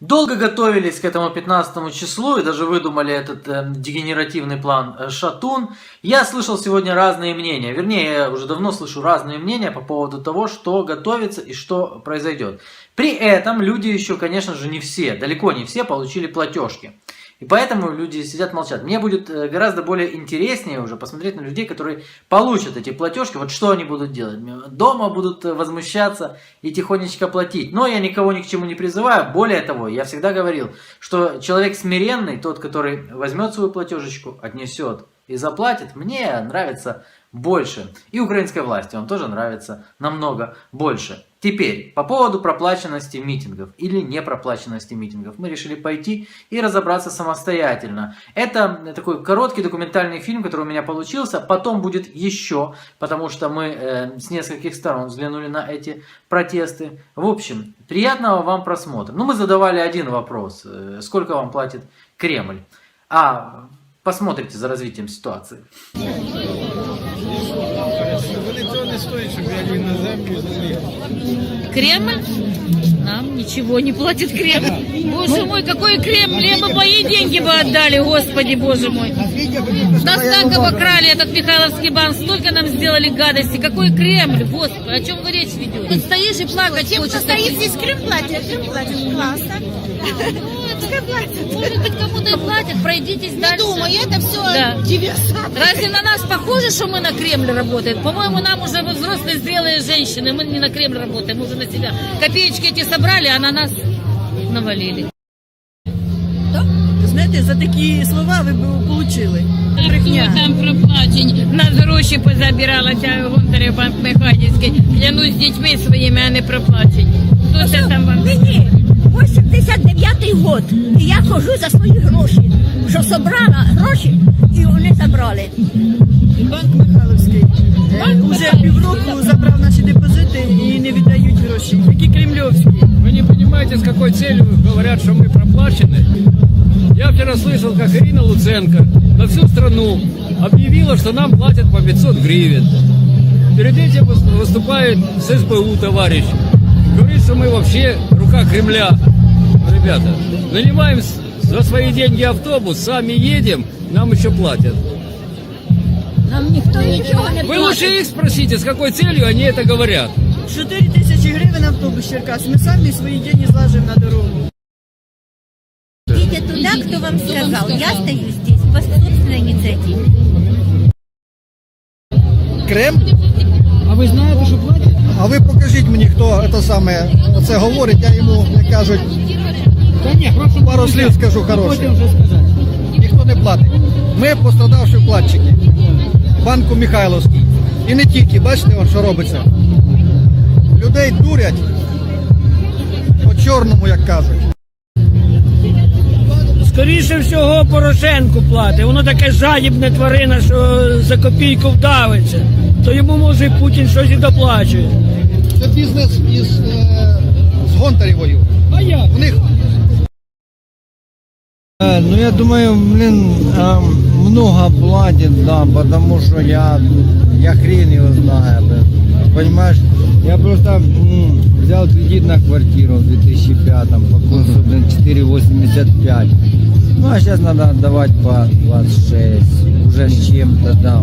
Долго готовились к этому 15 числу и даже выдумали этот э, дегенеративный план э, Шатун. Я слышал сегодня разные мнения, вернее, я уже давно слышу разные мнения по поводу того, что готовится и что произойдет. При этом люди еще, конечно же, не все, далеко не все получили платежки. И поэтому люди сидят молчат. Мне будет э, гораздо более интереснее уже посмотреть на людей, которые получат эти платежки. Вот что они будут делать? Дома будут э, возмущаться и тихонечко платить. Но я никого ни к чему не призываю. Более того, я всегда говорил, что человек смиренный, тот, который возьмет свою платежечку, отнесет и заплатит, мне нравится больше. И украинской власти он тоже нравится намного больше. Теперь, по поводу проплаченности митингов или непроплаченности митингов, мы решили пойти и разобраться самостоятельно. Это такой короткий документальный фильм, который у меня получился, потом будет еще, потому что мы э, с нескольких сторон взглянули на эти протесты. В общем, приятного вам просмотра. Ну, мы задавали один вопрос, э, сколько вам платит Кремль? А посмотрите за развитием ситуации. Вони цього не стоять, щоб я ліг на землю і заліг. Кремль? Нам ничего не платит Кремль. Боже мой, какой Кремль? Я бы мои деньги бы отдали, господи, боже мой. Нас так обокрали, этот Михайловский банк, столько нам сделали гадости. Какой Кремль, господи, о чем вы речь ведете? Тут стоишь и плакать Тем, кто хочется. стоит здесь, Крым платит, Крым платит. Классно. Пускай платят. Может быть, кому-то и платят, пройдитесь Не дальше. думаю, это все Да. диверсант. Разве на нас похоже, что мы на Кремль работаем? По-моему, нам уже мы взрослые, зрелые женщины, мы не на Кремль работаем, мы уже на себя. Копеечки эти собрали, а на нас навалили. Знаєте, за такі слова ви б отримали. Брехня. Там проплачені. Нас гроші позабирала ця Гонтарев банк Механівський. Клянусь дітьми своїми, а не проплачені. Хто це там вам? Мені 89-й год, і я хожу за свої гроші, що собрала гроші і вони забрали. Банк Михайловський е, уже півроку забрав наші депозити і не віддають гроші. Які кремльовські. Вы не понимаете, с какой целью говорят, что мы проплачены? Я вчера слышал, как Ирина Луценко на всю страну объявила, что нам платят по 500 гривен. Перед этим выс- выступает с СБУ товарищ. Говорит, что мы вообще рука Кремля. Ребята, нанимаем с- за свои деньги автобус, сами едем, нам еще платят. Нам ніхто нічого не Вы лучше платить. их спросите, с какой целью они это говорят. 4 тисячі гривень автобус Черкас. Ми самі свої деньги злажимо на дорогу. Идите туда, кто вам сказал. Я стою здесь по собственной инициативе. Крем? А ви знаєте, що платять? А ви покажіть мені, хто це саме оце говорить, я йому, як кажуть, Та ні, прошу пару слів скажу сказати. Ніхто не платить. Ми пострадавші вкладчики. Банку Михайловський. І не тільки, бачите, он, що робиться. Людей дурять по чорному, як кажуть. Скоріше всього Порошенку платить. Воно таке жадібне тварина, що за копійку вдавиться. То йому може і Путін щось і доплачує. Це бізнес із е, з Гонтарєвою. А як? У них Э, Ну, я думаю, блин, э, много платит, да, потому что я, я хрен его знаю, блин. понимаешь? Я просто м, взял кредит на квартиру в 2005 по курсу, блин, 4,85. Ну, а сейчас надо отдавать по 26, уже с чем-то, да.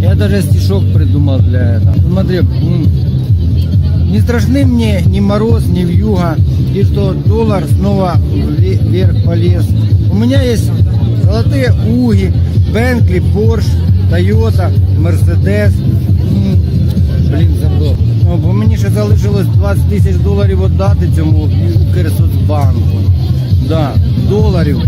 Я даже стишок придумал для этого. Смотри, м, не страшны мне ни мороз, ни вьюга, и что доллар снова вле- вверх полез. У меня есть золотые уги, Бенкли, Порш, Тойота, Мерседес. М, Блін, забув. Ну, бо мені ще залишилось 20 тисяч доларів віддати цьому Укрсоцбанку. Да, доларів.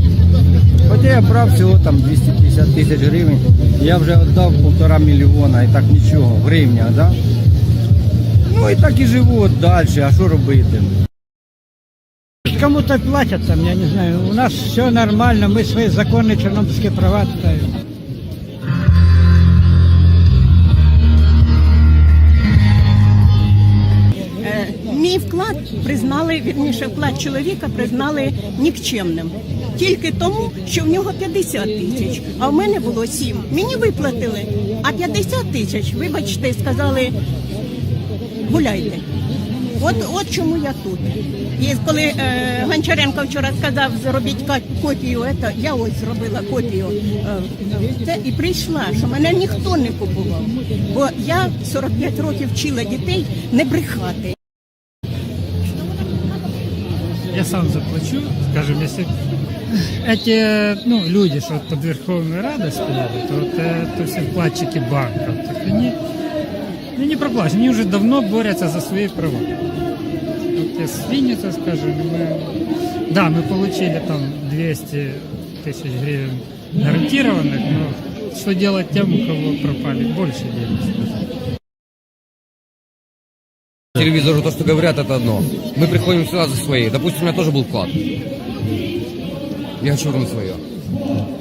Хоча я брав всього там 250 тисяч гривень, я вже віддав півтора мільйона і так нічого, в гривнях, да? Ну і так і живу от далі, а що робити? Кому-то платят там, я не знаю. У нас все нормально, мы свои законные чернобыльские права ставим. Мій вклад признали, вірніше, вклад чоловіка признали нікчемним. Тільки тому, що в нього 50 тисяч, а в мене було 7. Мені виплатили, а 50 тисяч, вибачте, сказали, гуляйте. От, от чому я тут. І коли е, Гончаренко вчора сказав, зробіть копію, ето, я ось зробила копію. Е, це, і прийшла, що мене ніхто не купував. Бо я 45 років вчила дітей не брехати. Я сам заплачу, скажем, если эти ну, люди, что под Верховной Радой стояли, то это все вкладчики банков, так они, они не проплачены, они уже давно борются за свои права. Вот если Винница, скажем, мы, да, мы получили там 200 тысяч гривен гарантированных, но что делать тем, у кого пропали больше денег. Телевизору то, что говорят, это одно. Мы приходим сюда за свои. Допустим, у меня тоже был вклад. Я хочу вернуть свое.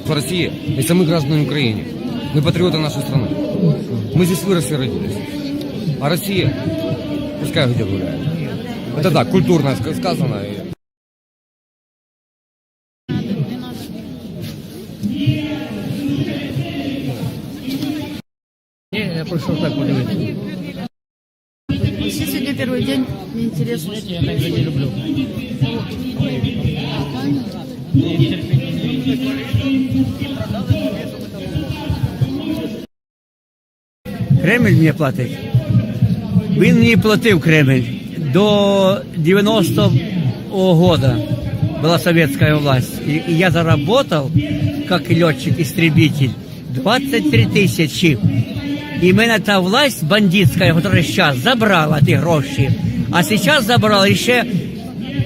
В России, если мы граждане Украины, мы патриоты нашей страны. Мы здесь выросли, родились. А Россия, пускай где гуляет. Это так, культурно ска- сказано. и- Я пришел так подивитися. Сегодня первый день, мне интересно. Я так же не люблю. Кремль мені платить. Він мені платив Кремль до 90-го года. Была советская власть. И, и я заработал, как летчик-истребитель, 23 тысячи. И мене та власть бандитская, которая сейчас забрала ті гроші, а сейчас забрала еще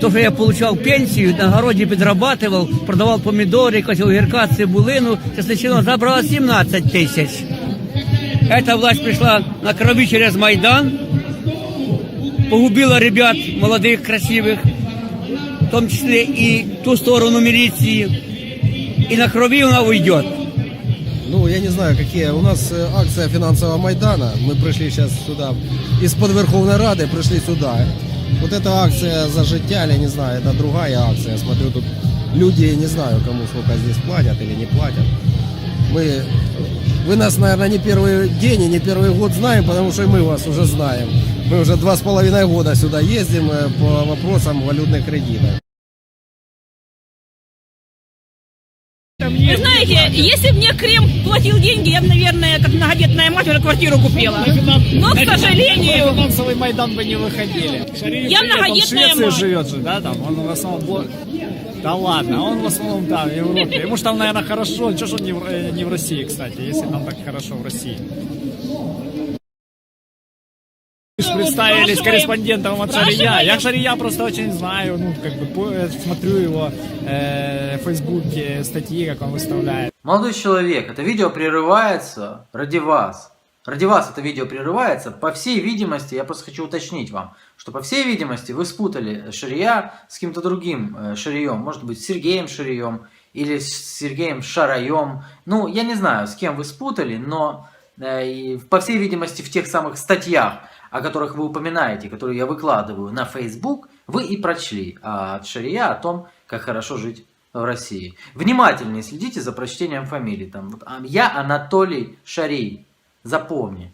то, що я получав пенсію, на городі підрабатував, продавав помідори, якось огірка, цибулину, частично забрала 17 тисяч. Эта власть пришла на крови через Майдан, погубила ребят молодых, красивых, в том числе и ту сторону милиции. И на крови она уйдет. Ну, я не знаю, какие. У нас э, акция финансового Майдана. Мы пришли сейчас сюда. Из-под Верховной Рады пришли сюда. Вот эта акция за життя, или не знаю, это другая акция. Я смотрю, тут люди, не знаю, кому сколько здесь платят или не платят. Мы, вы нас, наверное, не первый день и не первый год знаем, потому что мы вас уже знаем. Мы уже два с половиной года сюда ездим э, по вопросам валютных кредитов. Вы знаете, если бы мне Крем платил деньги, я бы, наверное, как многодетная мать уже квартиру купила. Но, к сожалению, финансовый Майдан бы не выходили. Я многодетная мать. живет же, да, там, он в основном... Да ладно, он в основном, да, в Европе. Ему же там, наверное, хорошо. Чего же он не в, э, не в России, кстати, если там так хорошо в России? Представились корреспондентом от Шария. Я Шария просто очень знаю, ну, как бы, э, смотрю его э, в Фейсбуке статьи, как он выставляет. Молодой человек, это видео прерывается ради вас. Ради вас это видео прерывается. По всей видимости, я просто хочу уточнить вам, что по всей видимости вы спутали Шария с кем-то другим э, Шарием. Может быть, с Сергеем Шарием или с Сергеем Шараем. Ну, я не знаю, с кем вы спутали, но э, и по всей видимости в тех самых статьях, о которых вы упоминаете, которые я выкладываю на Facebook, вы и прочли а от Шария о том, как хорошо жить в России. Внимательнее следите за прочтением фамилий. Там, вот, а, я Анатолий Шарий. Запомни.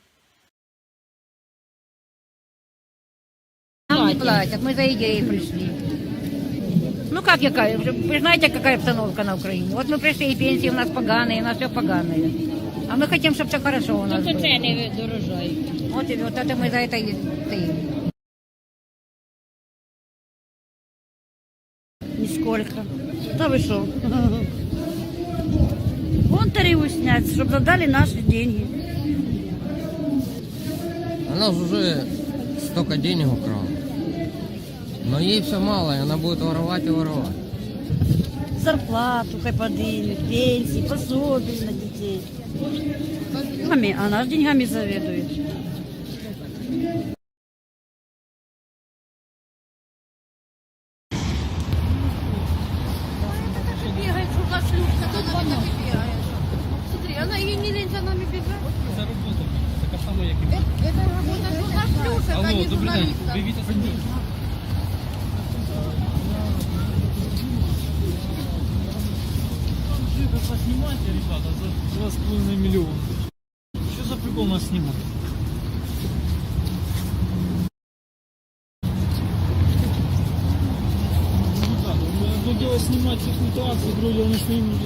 Нам не платят, мы за идеей пришли. Ну как какая? Вы знаете, какая обстановка на Украине? Вот мы пришли, и пенсии у нас поганые, у нас все поганое. А мы хотим, чтобы все хорошо у нас было. цены дорожают. Вот, и вот это мы за это и стоим. Нисколько. Да вы что? Вон тарифы снять, чтобы задали наши деньги. Она уже столько денег украла. Но ей все мало, и она будет воровать и воровать. Зарплату хай подымет, пенсии, пособие на детей. Маме, она же деньгами заведует.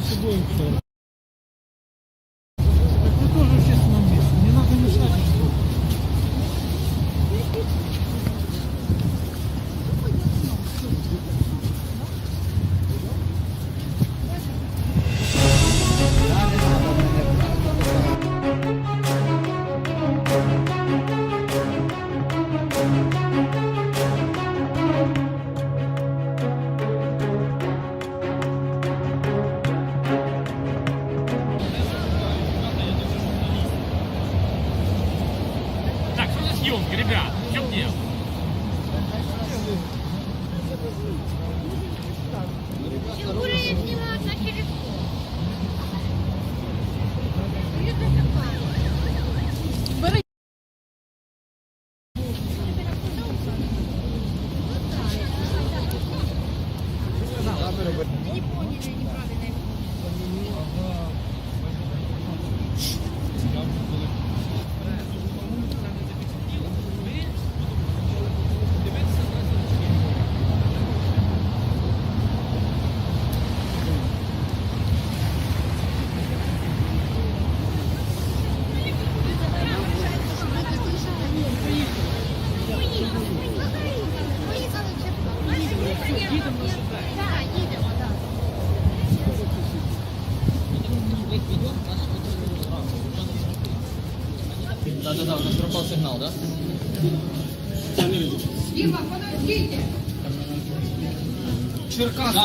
수도 있고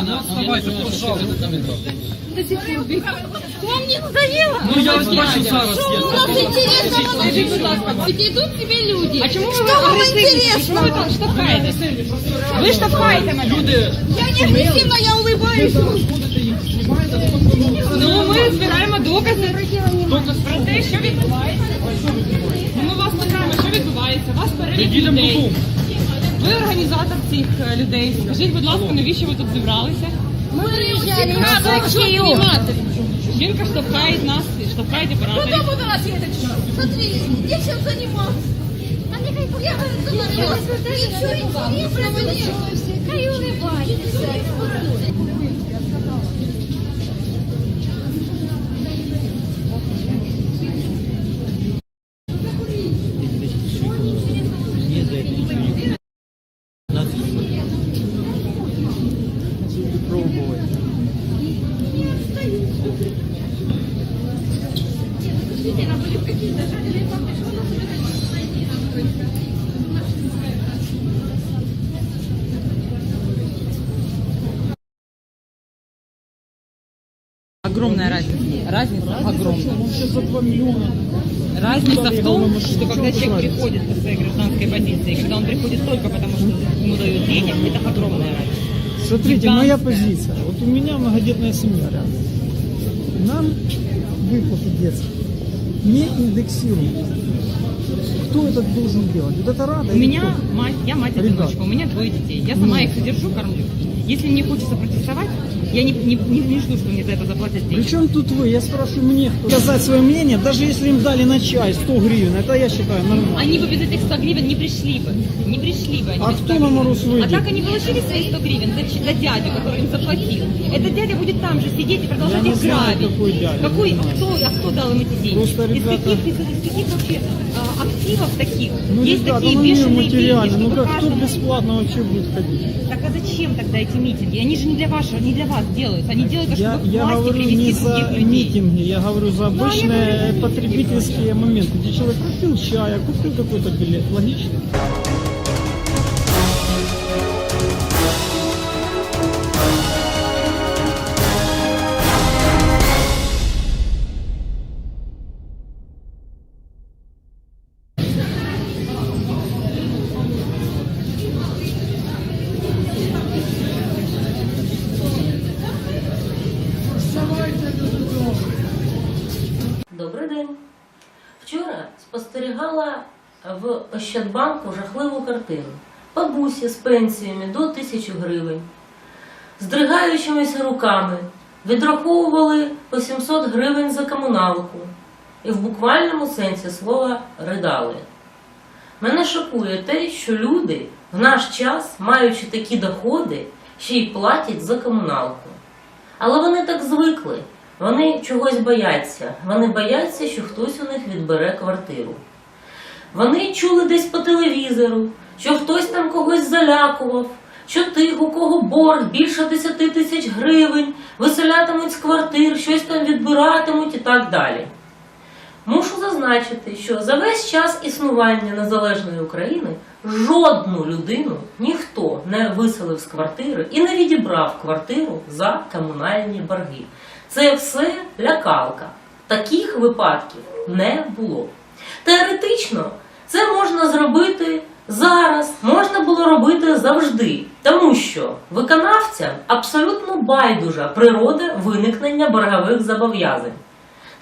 ну вставайте, пожалуйста. Вам не надоело? Ну я вас бачу зараз. Что у нас интересно? Скажи, будь ласка, идут тебе люди. А чому ви Что вам? Чому ви интересно? там? Ви штовхаєте мене. Люди, Я не агрессивна, я улыбаюсь. Ну, ми збираємо докази про те, що відбувається. Ну, Ми вас питаємо, що відбувається. Вас перелік людей. додому. Ви організатор цих е, людей. Скажіть, будь ласка, навіщо ви тут зібралися? Ми приїжджаємо, на акцию. Жінка штовхає нас, штовхає оператора. Потім у нас едет. Смотри. Они как я говорю, ничего интересного нет. Хай улыбайтесь. Огромная разница. Разница огромная. Разница в том, что когда человек приходит по своей гражданской позиции, когда он приходит только потому, что ему дают денег, это огромная разница. Смотрите, моя позиция. Вот у меня многодетная семья рядом. Нам выплаты детские не индексируют. Кто это должен делать? Вот это рада У меня кто? мать, я мать-одиночка, у меня двое детей. Я сама их содержу, кормлю. Если мне хочется протестовать, я не, не, не, не жду, что мне за это заплатят деньги. Причем тут вы? Я спрашиваю мне, кто сказать свое мнение, даже если им дали на чай 100 гривен, это я считаю нормально. Они бы без этих 100 гривен не пришли бы. Не пришли бы они А без 100 кто на гривен. мороз выйдет? А так они получили свои 100 гривен за, ч- за дядю, который им заплатил. Этот дядя будет там же сидеть и продолжать Я не их знаю, грабить. какой дядя, Какой? не А знаю. кто, а кто дал им эти деньги? Просто, из, ребята- каких, из, из каких вообще а, активов таких? Ну, Есть ребята, такие ну мир бешеные материальный, деньги, ну чтобы как кто каждому- бесплатно вообще будет ходить? Так а зачем тогда эти митинги? Они же не для вашего, не для вас делаются. Они делаются, Я, чтобы к я власти говорю привести не за других людей. митинги, я говорю за Ну, а я обычные говорю, потребительские моменты, где человек купил чая, купил какой-то билет. Логично? Спостерігала в Ощадбанку жахливу картину. Бабусі з пенсіями до тисячі гривень, з дригаючимися руками відраховували по 700 гривень за комуналку і в буквальному сенсі слова ридали. Мене шокує те, що люди в наш час, маючи такі доходи, ще й платять за комуналку. Але вони так звикли, вони чогось бояться. Вони бояться, що хтось у них відбере квартиру. Вони чули десь по телевізору, що хтось там когось залякував, що тих, у кого борг більше 10 тисяч гривень, виселятимуть з квартир, щось там відбиратимуть і так далі. Мушу зазначити, що за весь час існування незалежної України жодну людину ніхто не виселив з квартири і не відібрав квартиру за комунальні борги. Це все лякалка. Таких випадків не було. Теоретично це можна зробити зараз, можна було робити завжди, тому що виконавцям абсолютно байдужа природа виникнення боргових зобов'язань.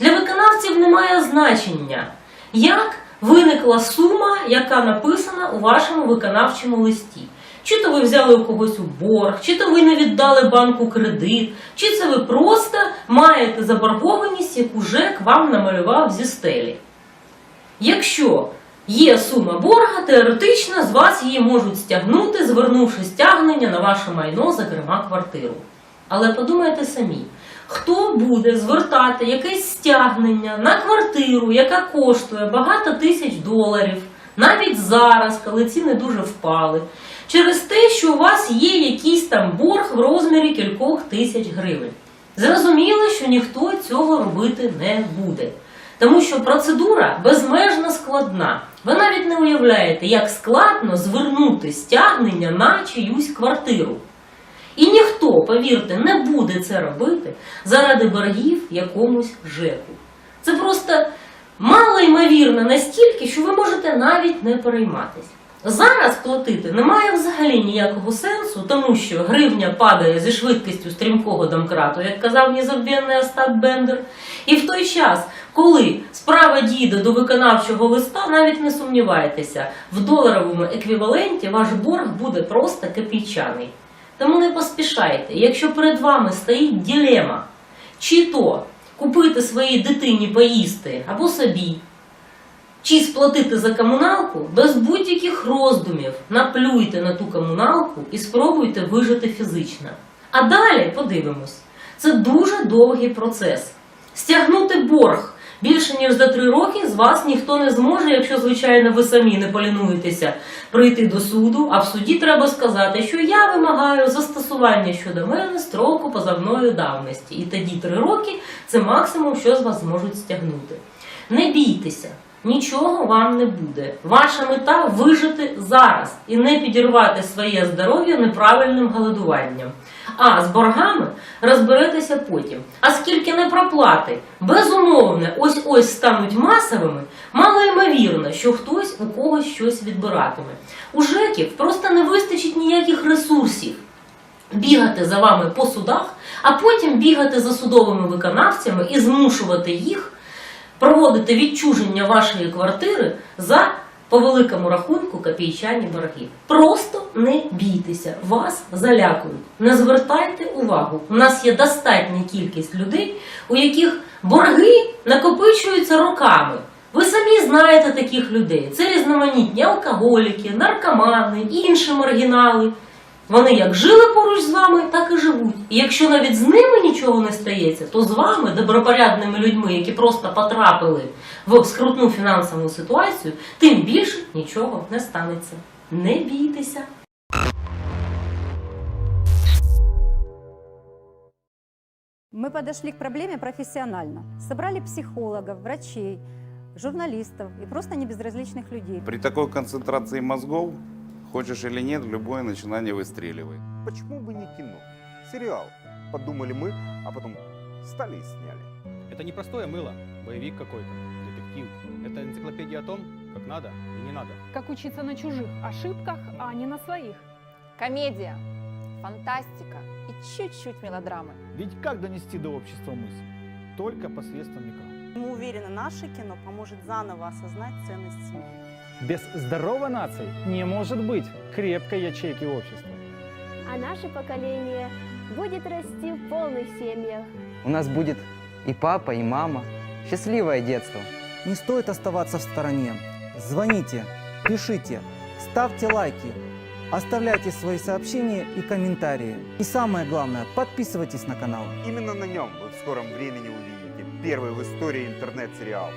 Для виконавців немає значення, як виникла сума, яка написана у вашому виконавчому листі. Чи то ви взяли у когось у борг, чи то ви не віддали банку кредит, чи це ви просто маєте заборгованість, яку ЖЕК вам намалював зі стелі. Якщо є сума борга, теоретично з вас її можуть стягнути, звернувши стягнення на ваше майно, зокрема квартиру. Але подумайте самі, хто буде звертати якесь стягнення на квартиру, яка коштує багато тисяч доларів, навіть зараз, коли ціни дуже впали, через те, що у вас є якийсь там борг в розмірі кількох тисяч гривень. Зрозуміло, що ніхто цього робити не буде. Тому що процедура безмежно складна. Ви навіть не уявляєте, як складно звернути стягнення на чиюсь квартиру. І ніхто, повірте, не буде це робити заради боргів якомусь ЖЕКу. Це просто мало ймовірно настільки, що ви можете навіть не перейматися. Зараз платити немає взагалі ніякого сенсу, тому що гривня падає зі швидкістю стрімкого домкрату, як казав незабвенний Остап Бендер. І в той час, коли справа дійде до виконавчого листа, навіть не сумнівайтеся, в доларовому еквіваленті ваш борг буде просто копійчаний. Тому не поспішайте, якщо перед вами стоїть ділема, чи то купити своїй дитині поїсти або собі, чи сплатити за комуналку, без будь-яких роздумів наплюйте на ту комуналку і спробуйте вижити фізично. А далі подивимось. Це дуже довгий процес. Стягнути борг більше ніж за три роки з вас ніхто не зможе, якщо, звичайно, ви самі не полінуєтеся прийти до суду. А в суді треба сказати, що я вимагаю застосування щодо мене строку позовної давності. І тоді три роки це максимум, що з вас зможуть стягнути. Не бійтеся. Нічого вам не буде. Ваша мета вижити зараз і не підірвати своє здоров'я неправильним голодуванням. А з боргами розберетеся потім. А скільки непроплати, безумовно, ось ось стануть масовими, мало ймовірно, що хтось у когось щось відбиратиме. У ЖЕКів просто не вистачить ніяких ресурсів бігати за вами по судах, а потім бігати за судовими виконавцями і змушувати їх проводити відчуження вашої квартири за по великому рахунку копійчані борги. Просто не бійтеся, вас залякують. Не звертайте увагу. У нас є достатня кількість людей, у яких борги накопичуються роками. Ви самі знаєте таких людей. Це різноманітні алкоголіки, наркомани, інші маргінали. Вони як жили поруч з вами, так і живуть. І якщо навіть з ними нічого не стається, то з вами, добропорядними людьми, які просто потрапили в скрутну фінансову ситуацію, тим більше нічого не станеться. Не бійтеся. Мы подошли к проблеме профессионально. Собрали психологов, врачей, журналистов и просто небезразличных людей. При такой концентрации мозгов, хочешь или нет, любое начинание выстреливает. Почему бы не кино? Сериал. Подумали мы, а потом стали и сняли. Это не простое мыло, боевик какой-то, детектив. Это энциклопедия о том, как надо и не надо. Как учиться на чужих ошибках, а не на своих. Комедия, фантастика и чуть-чуть мелодрамы. Ведь как донести до общества мысль? Только посредством экрана. Мы уверены, наше кино поможет заново осознать ценность семьи. Без здоровой нации не может быть крепкой ячейки общества. А наше поколение будет расти в полных семьях. У нас будет и папа, и мама. Счастливое детство. Не стоит оставаться в стороне. Звоните, пишите, ставьте лайки. Оставляйте свои сообщения и комментарии. И самое главное, подписывайтесь на канал. Именно на нем вы в скором времени увидите первый в истории интернет-сериал